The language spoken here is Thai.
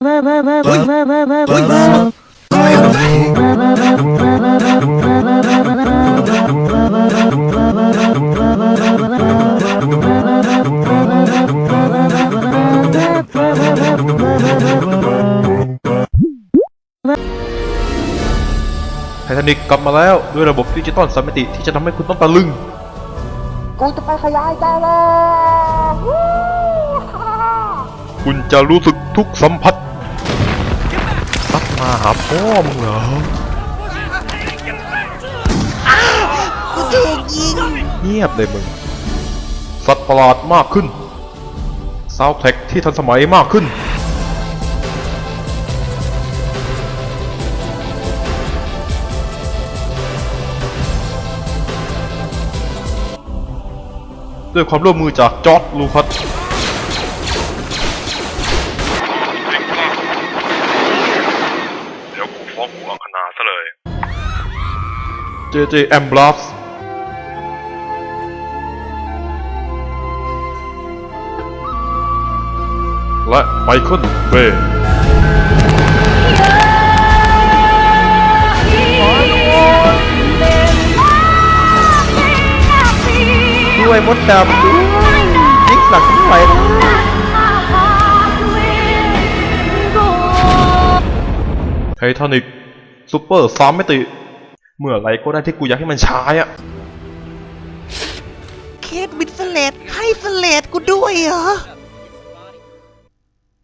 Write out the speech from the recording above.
ไททานิกกลับมาแล้วด้วยระบบดิจิตอลสามมิติที่จะทำให้คุณต้องตะลึง กูจะไปขยายตัวแล้ว คุณจะรู้สึกทุกสัมผัสซักมา หาพ่อมึงเหรอกูถูกยิงเงียบเลยมึง สัตว์ประหลาดมากขึ้นซาวแท็กที่ทันสมัยมากขึ้น ด้วยความร่วมมือจากจอร์ดลูคัส เดี๋ยวกูฟ้องหัวคณะซะเลยเจเจแอมบลัสและไมเคิลเบย์ด้วยมดดำด้วยยิกหลักทั้งไห ไททานิกซูเปอร์สามมิติ เมื่อไรก็ได้ที่กูอยากให้มันใช้อะเคทวินสเลตให้เฟลตกูด้วยเหรอ